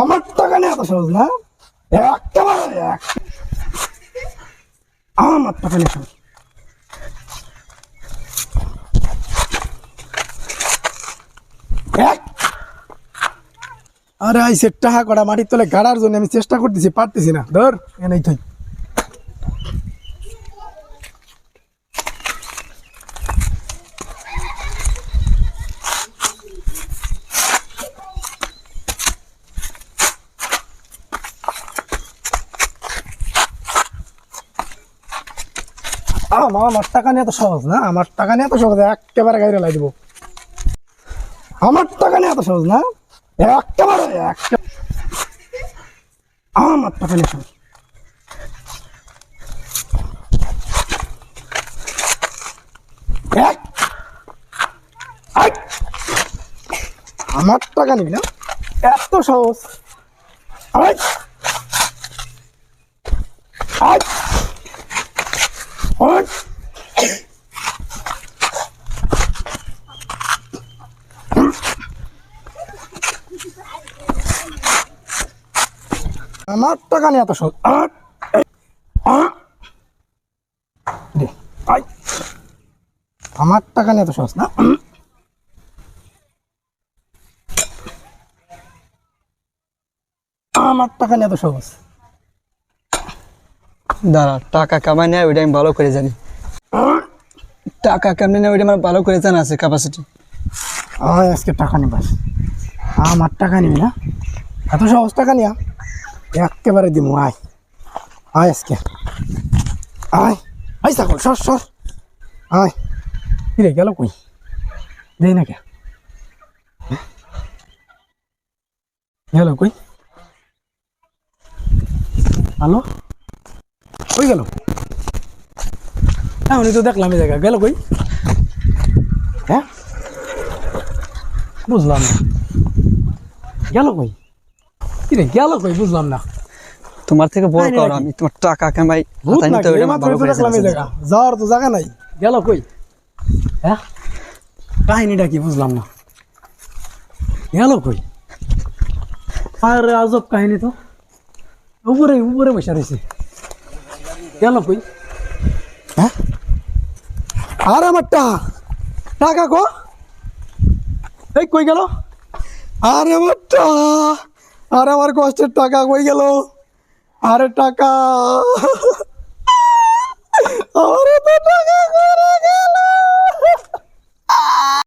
আমার টাকা নেই এত সহজ না? একেবারে এক। আমার টাকা নেই সহজ। আরে আইসে টাকা করা মাটির তলে গাড়ার জন্য আমি চেষ্টা করতেছি, পারতেছি না। ধর এনেই তুই আমার টাকা নিয়ে এত সহজ না আমার টাকা নিয়ে এত সহজ, একেবারে গাড়ি লাই দিব আমার টাকা নিয়ে এত সহজ না একেবারে আমার টাকা নিয়ে সহজ আমার টাকা নিবি না এত সহজ আই! আই! আমার টাকা নিয়ে এত আই। আমার টাকা নিয়ে এত সহজ না? আমার টাকা নিয়ে এত সহজ। দাঁড়া, টাকা কামাই নেয়, ওইটা আমি ভালো করে জানি। টাকা কামাই নেয়, ওইটা আমার ভালো করে জানা আছে ক্যাপাসিটি আজকে টাকা নিবাস আমার টাকা নিবি না? এত সহজ টাকা নিয়া? একেবারে দিমু, আয়। আয় আজকে। আয়। আয় সকল সর সর। আয়। কিরে, গেল কই? দেই না কে? গেল কই? হ্যালো? কই গেল? এমনই তো দেখলাম এই জায়গা গেল কই? হ্যাঁ? বুঝলাম না। গেল কই? কিরে গেল কই? বুঝলাম না। তোমার থেকে বড় কর আমি তোমার টাকা কামাই নিতে দেখলাম এই জায়গা। যাওয়ার তো জায়গা নাই। গেল কই? হ্যাঁ? কাহিনীটা কি বুঝলাম না। গেল কই? আর আজব কাহিনী তো। উপরে উপরে বসে রয়েছে। গেল কই হ্যাঁ আর আমার টাকা টাকা কো এই কই গেল আরে আমার টাকা আর আমার কষ্টের টাকা কই গেল আরে টাকা আরে তো টাকা করে